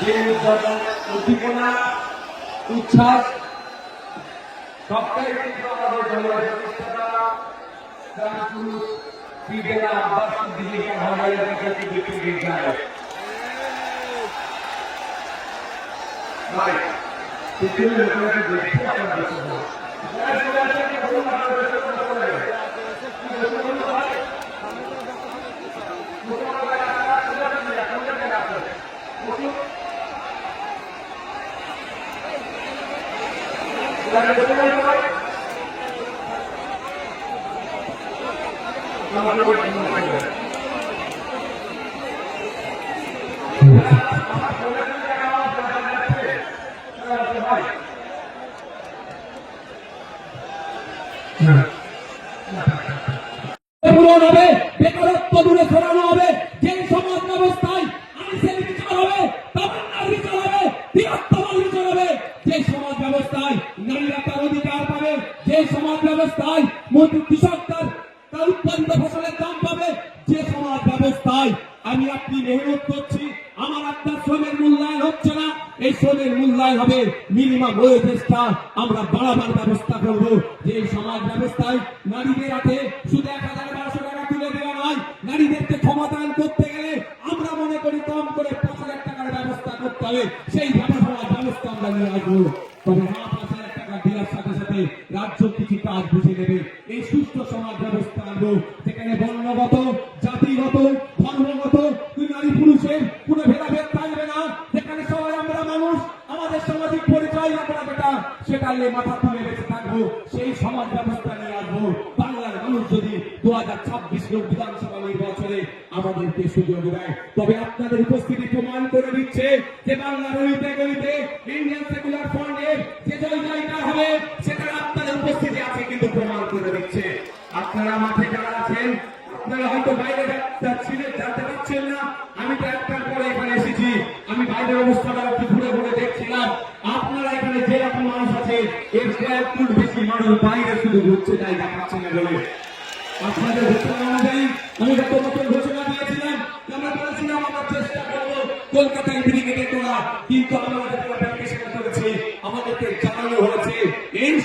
যে উদ্দীপনা উচ্ছ্বাস সবটাই কিন্তু আমাদের জলবায়ু প্রতিষ্ঠাতা বিজ্ঞান লোকেরা দেখতে আপনার দেশে পূরণ হবে বেকারত্ব দূরে সরানো হবে যে সমাজ ব্যবস্থায় আইসের বিচার হবে তামান্নার বিচার হবে বৃহত্তমার বিচার হবে যে সমাজ ব্যবস্থায় নারীরা তার অধিকার পাবে, যে সমাজ ব্যবস্থায় মজুর কৃষক তার তার উৎপাদিত ফসলের দাম পাবে, যে সমাজ ব্যবস্থায়। আমি আপনি মেহনত করছি, আমার আপনার শ্রমের মূল্যায়ন হচ্ছে না। এই শ্রমের মূল্যায়ন হবে মিনিমাম ওয়েজেসটা আমরা বাড়াবার ব্যবস্থা করব। যে এই সমাজ ব্যবস্থায় নারীদের হাতে শুধু এক হাজার বারোশো টাকা তুলে দেওয়া নয়, নারীদেরকে ক্ষমতায়ন করতে গেলে আমরা মনে করি কম করে পাঁচ হাজার টাকার ব্যবস্থা করতে হবে। সেই ব্যবস্থা আমরা নিয়ে আসব তবে হ্যাঁ পাঁচ হাজার টাকা দেওয়ার সাথে সাথে কিছু কাজ বুঝে নেবে। এই সুস্থ সমাজ ব্যবস্থা আনব, যেখানে বর্ণগত, জাতিগত, ধর্মগত নারী পুরুষের কোনো ভেদাভেদ থাকবে না, যেখানে সবাই আমরা মানুষ, আমাদের সামাজিক পরিচয় আমরা যেটা, সেটা নিয়ে মাথা তুলে বেঁচে থাকব, সেই সমাজ ব্যবস্থা নিয়ে আসব। বাংলার মানুষ যদি দু হাজার ছাব্বিশ লোক বিধানসভা নির্বাচনে আমাদেরকে সুযোগ দেয়, তবে আপনাদের উপস্থিতি প্রমাণ করে দিচ্ছে যে বাংলার গলিতে গলিতে ইন্ডিয়ান সেকুলার ফ্রন্টের যে জয় জয়কার আপনারা মাঠে যারা আছেন, আপনারা হয়তো বাইরে যাচ্ছিলেন জানতে পারছেন না। আমি তো একটার পরে এখানে এসেছি। আমি বাইরের অবস্থাটা একটু ঘুরে ঘুরে দেখছিলাম। আপনারা এখানে যেরকম মানুষ আছে, এর কয়েক গুণ বেশি মানুষ বাইরে শুধু ঘুরছে, তাই দেখাচ্ছে না বলে আপনাদের ঘোষণা অনুযায়ী, আমি গত বছর ঘোষণা দিয়েছিলাম যে আমরা বলেছিলাম আমরা চেষ্টা করব কলকাতায় ব্রিগেডে তোলা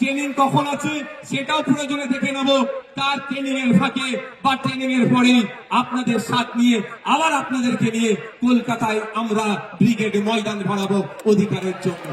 ট্রেনিং কখন আছে সেটাও প্রয়োজনে দেখে নেব। তার ট্রেনিং এর ফাঁকে বা ট্রেনিং এর পরে আপনাদের সাথ নিয়ে, আবার আপনাদেরকে নিয়ে কলকাতায় আমরা ব্রিগেড ময়দান বাড়াবো অধিকারের জন্য।